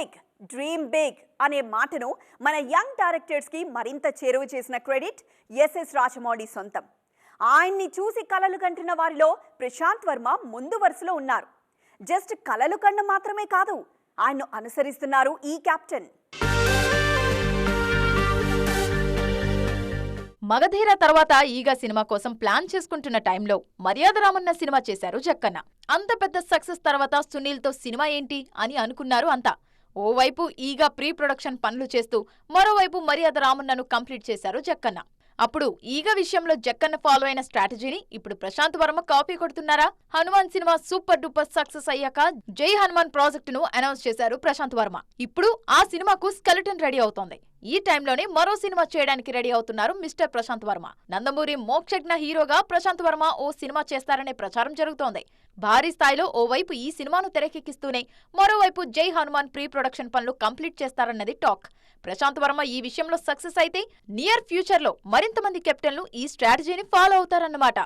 Big dream big అనే మాటను మన యంగ్ డైరెక్టర్స్కి మరింత చేరువ చేసిన క్రెడిట్ ఎస్ఎస్ రాజమౌళి సొంతం. ఆయన్ని చూసి కలలు కంటున్న వారిలో ప్రశాంత్ వర్మ ముందు వరుసలో ఉన్నారు. జస్ట్ కలలు కన్ను మాత్రమే కాదు ఆయన్ను అనుసరిస్తున్నారు ఈ కెప్టెన్ మగధీర తర్వాత ఈగ సినిమా కోసం ప్లాన్ చేసుకుంటున్న టైంలో మర్యాద రామన్న సినిమా చేశారు జక్కన్న. అంత పెద్ద సక్సెస్ తర్వాత సునీల్తో సినిమా ఏంటి అని అనుకున్నారు అంతా. ఓవైపు ఈగ ప్రీ ప్రొడక్షన్ పనులు చేస్తూ మరోవైపు మర్యాద రామన్నను కంప్లీట్ చేశారు జక్కన్న. అప్పుడు ఈగ విషయంలో జక్కన్న ఫాలో అయిన స్ట్రాటజీని ఇప్పుడు Prashanth Varma copy కొడుతున్నారా? Hanuman cinema super duper success అయ్యాక జై హనుమాన్ ప్రాజెక్టును అనౌన్స్ చేశారు ప్రశాంత్ వర్మ. ఇప్పుడు ఆ సినిమాకు స్కెలటన్ రెడీ అవుతోంది. ఈ టైంలోనే మరో సినిమా చేయడానికి రెడీ అవుతున్నారు మిస్టర్ ప్రశాంత్ వర్మ. నందమూరి మోక్షజ్ఞ హీరోగా ప్రశాంత్ వర్మ ఓ సినిమా చేస్తారనే ప్రచారం జరుగుతోంది. భారీ స్థాయిలో ఓవైపు ఈ సినిమాను తెరకెక్కిస్తూనే మరోవైపు జై హనుమాన్ ప్రీ ప్రొడక్షన్ పనులు కంప్లీట్ చేస్తారన్నది టాక్. ప్రశాంత్ వర్మ ఈ విషయంలో సక్సెస్ అయితే నియర్ ఫ్యూచర్లో మరింత మంది కెప్టెన్లు ఈ స్ట్రాటజీని ఫాలో అవుతారన్నమాట.